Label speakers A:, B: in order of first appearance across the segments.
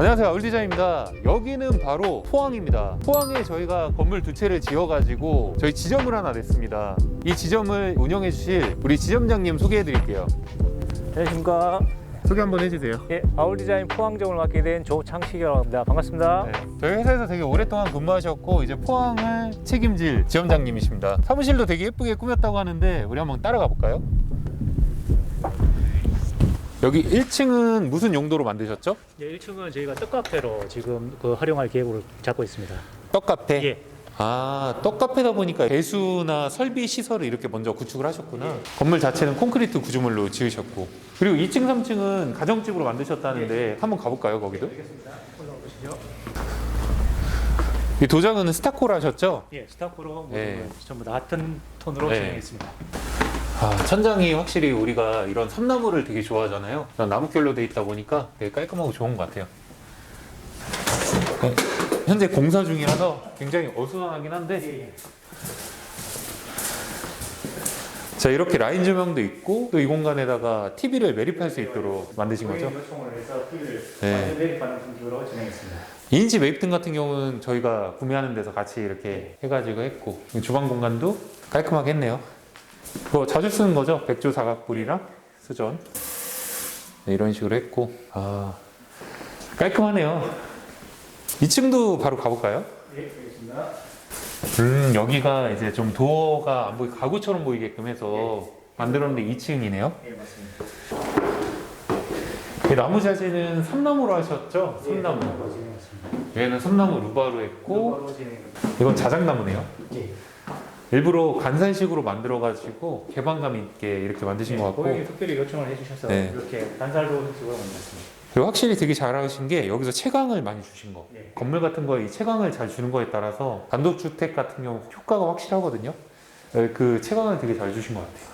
A: 안녕하세요 아울디자인입니다 여기는 바로 포항입니다 포항에 저희가 건물 두 채를 지어가지고 저희 지점을 하나 냈습니다 이 지점을 운영해 주실 우리 지점장님 소개해 드릴게요
B: 안녕하십니까.
A: 소개 한번 해주세요
B: 예, 아울 디자인 포항점을 맡게 된 조창식이라고 합니다. 반갑습니다.
A: 네, 저희 회사에서 되게 오랫동안 근무하셨고 이제 포항을 책임질 지점장님이십니다 사무실도 되게 예쁘게 꾸몄다고 하는데 우리 한번 따라가 볼까요? 여기 1층은 무슨 용도로 만드셨죠?
B: 예, 1층은 저희가 떡카페로 지금 그 활용할 계획을 잡고 있습니다.
A: 떡카페
B: 예,
A: 아, 떡카페다 보니까 배수나 설비 시설을 이렇게 먼저 구축을 하셨구나. 건물 자체는 콘크리트 구조물로 지으셨고. 그리고 2층, 3층은 가정집으로 만드셨다는데 한번 가볼까요, 거기도?
B: 알겠습니다. 올라가 보시죠.
A: 이 도장은 스타코를 하셨죠?
B: 예, 스타코로 모든
A: 예.
B: 걸 전부 다 같은 톤으로
A: 네.
B: 진행했습니다.
A: 아, 천장이 확실히 우리가 이런 섬나무를 되게 좋아하잖아요. 나무결로 돼 있다 보니까 되게 깔끔하고 좋은 것 같아요. 네, 현재 공사 중이라서 굉장히 어수선하긴 한데
B: 예,
A: 자 이렇게 라인 조명도 있고 또 이 공간에다가 TV를 매립할 수 있도록 만드신 거죠?
B: 요청을 해서 TV를
A: 네.
B: 완전 매립하는 분식으로 진행했습니다.
A: 2인치 매입등 같은 경우는 저희가 구매하는 데서 같이 이렇게 해가지고 했고 주방 공간도 깔끔하게 했네요. 그거 자주 쓰는 거죠? 백조 사각불이랑 수전 네, 이런 식으로 했고 아 깔끔하네요. 2층도 바로 가볼까요?
B: 예, 알겠습니다.
A: 음 여기가 이제 좀 도어가 안 보이 가구처럼 보이게끔 해서 만들었는데 2층이네요.
B: 예, 맞습니다.
A: 이 나무 자재는 섬나무로 하셨죠? 섬나무.
B: 로 진행했습니다.
A: 얘는 섬나무 루바로 했고
B: 바로 진행.
A: 이건 자작나무네요.
B: 예.
A: 일부러 간산식으로 만들어가지고 개방감 있게 이렇게 만드신 것 같고
B: 고객이 특별히 요청을 해주셔서
A: 네.
B: 이렇게 단살로 형식으로 만들었습니다.
A: 그리고 확실히 되게 잘하신 게 여기서 채광을 많이 주신 거
B: 네.
A: 건물 같은 거에 이 채광을 잘 주는 거에 따라서 단독주택 같은 경우 효과가 확실하거든요 네, 그 채광을 되게 잘 주신 것 같아요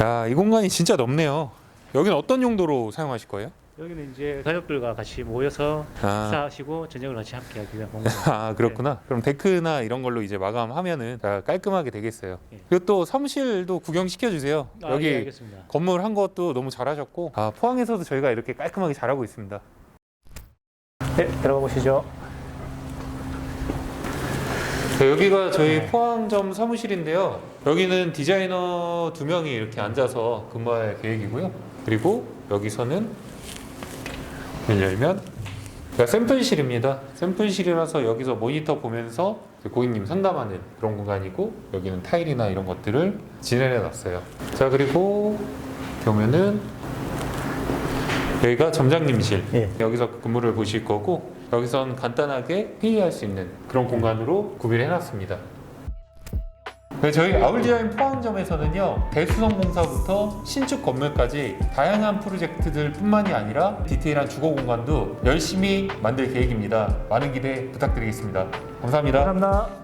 A: 야, 이 공간이 진짜 넓네요 여기는 어떤 용도로 사용하실 거예요?
B: 여기는 이제 가족들과 같이 모여서
A: 아,
B: 식사하시고 저녁을 같이 함께 하기 위한 공간.
A: 아 그렇구나. 그럼 데크나 이런 걸로 이제 마감하면은 다 깔끔하게 되겠어요.
B: 예.
A: 그리고 또 사무실도 구경 시켜 주세요.
B: 아,
A: 여기
B: 예, 알겠습니다.
A: 건물 한 것도 너무 잘하셨고 아 포항에서도 저희가 이렇게 깔끔하게 잘하고 있습니다.
B: 네, 들어가 보시죠.
A: 네, 여기가 저희
B: 네.
A: 포항점 사무실인데요. 여기는 디자이너 두 명이 이렇게 앉아서 근무할 계획이고요. 그리고 여기서는 문 열면 여기가 샘플실입니다. 샘플실이라서 여기서 모니터 보면서 고객님 상담하는 그런 공간이고 여기는 타일이나 이런 것들을 진열해 놨어요. 자 그리고 보면은 여기가 점장님실.
B: 예.
A: 여기서 근무를 보실 거고 여기선 간단하게 회의할 수 있는 그런 공간으로 구비를 해놨습니다. 네, 저희 아울디자인 포항점에서는요 대수성 공사부터 신축 건물까지 다양한 프로젝트들 뿐만이 아니라 디테일한 주거 공간도 열심히 만들 계획입니다. 많은 기대 부탁드리겠습니다. 감사합니다.
B: 감사합니다.